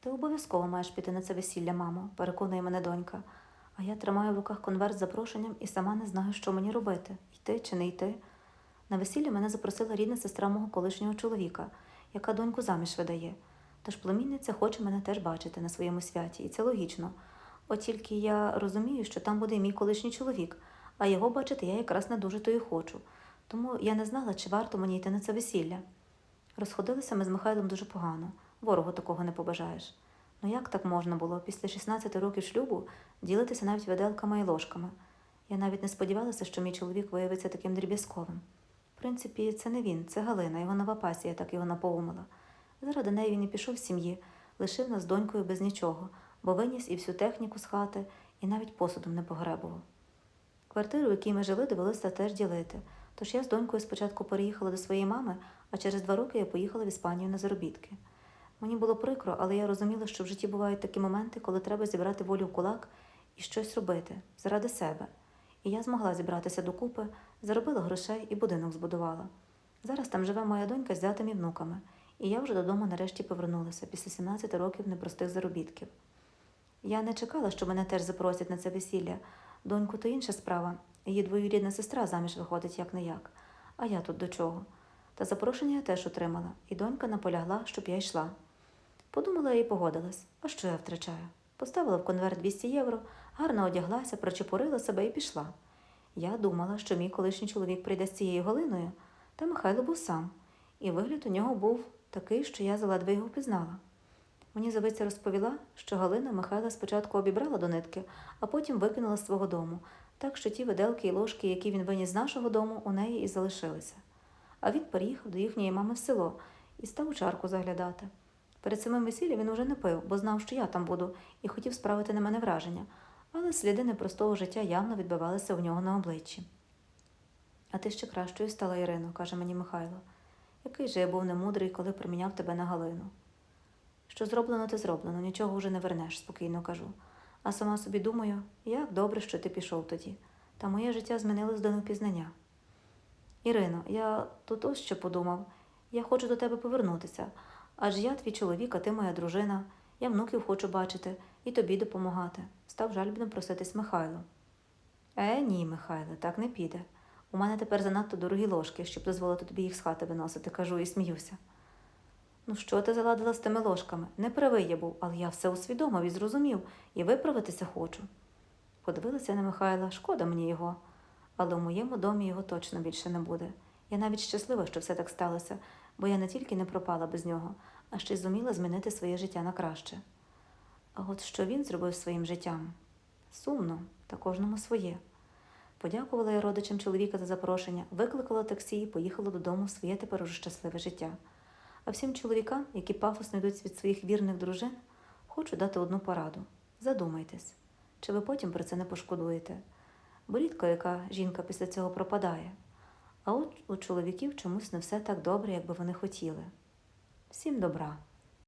Ти обов'язково маєш піти на це весілля, мамо, переконує мене донька. А я тримаю в руках конверт з запрошенням і сама не знаю, що мені робити йти чи не йти. На весілля мене запросила рідна сестра мого колишнього чоловіка, яка доньку заміж видає. Тож племінниця хоче мене теж бачити на своєму святі, і це логічно. От тільки я розумію, що там буде і мій колишній чоловік, а його бачити я якраз не дуже то і хочу. Тому я не знала, чи варто мені йти на це весілля. Розходилися ми з Михайлом дуже погано, ворогу такого не побажаєш. Ну як так можна було після 16 років шлюбу ділитися навіть виделками і ложками? Я навіть не сподівалася, що мій чоловік виявиться таким дріб'язковим. В принципі, це не він, це Галина, його нова пасія так його напоумила. Заради неї він і пішов з сім'ї, лишив нас з донькою без нічого, бо виніс і всю техніку з хати, і навіть посудом не погребував. Квартиру, в якій ми жили, довелося теж ділити. Тож я з донькою спочатку переїхала до своєї мами, а через два роки я поїхала в Іспанію на заробітки. Мені було прикро, але я розуміла, що в житті бувають такі моменти, коли треба зібрати волю в кулак і щось робити заради себе. І я змогла зібратися докупи, заробила грошей і будинок збудувала. Зараз там живе моя донька з зятим і внуками, і я вже додому нарешті повернулася після 17 років непростих заробітків. Я не чекала, що мене теж запросять на це весілля. Доньку то інша справа. Її двоюрідна сестра заміж виходить як не як. А я тут до чого? Та запрошення я теж отримала, і донька наполягла, щоб я йшла. Подумала і погодилась. А що я втрачаю? Поставила в конверт 200 євро, гарно одяглася, прочепурила себе і пішла. Я думала, що мій колишній чоловік прийде з цією Галиною, та Михайло був сам, і вигляд у нього був такий, що я заледве його пізнала. Мені зовиця розповіла, що Галина Михайла спочатку обібрала до нитки, а потім викинула з свого дому, так що ті виделки і ложки, які він виніс з нашого дому, у неї і залишилися. А він переїхав до їхньої мами в село і став у чарку заглядати. Перед самим весіллям він уже не пив, бо знав, що я там буду, і хотів справити на мене враження, але сліди непростого життя явно відбивалися у нього на обличчі. А ти ще кращою стала, Ірино, каже мені Михайло. Який же я був немудрий, коли приміняв тебе на Галину. Що зроблено, те зроблено, нічого вже не вернеш, спокійно кажу. А сама собі думаю, як добре, що ти пішов тоді, та моє життя змінилось до непізнання. Ірино, я тут ось що подумав. Я хочу до тебе повернутися, адже я твій чоловік, а ти моя дружина, я внуків хочу бачити і тобі допомагати, став жальбно проситись Михайло. Е, ні, Михайле, так не піде. У мене тепер занадто дорогі ложки, щоб дозволити тобі їх з хати виносити, кажу і сміюся. Ну, що ти заладила з тими ложками? Не правий я був, але я все усвідомив і зрозумів, і виправитися хочу. Подивилася на Михайла, шкода мені його, але у моєму домі його точно більше не буде. Я навіть щаслива, що все так сталося, бо я не тільки не пропала без нього, а ще й зуміла змінити своє життя на краще. А от що він зробив своїм життям? Сумно, та кожному своє. Подякувала я родичам чоловіка за запрошення, викликала таксі і поїхала додому в своє тепер уже щасливе життя. А всім чоловікам, які пафосно йдуть від своїх вірних дружин, хочу дати одну пораду. Задумайтесь, чи ви потім про це не пошкодуєте. Бо рідко яка жінка після цього пропадає. А от у чоловіків чомусь не все так добре, як би вони хотіли. Всім добра!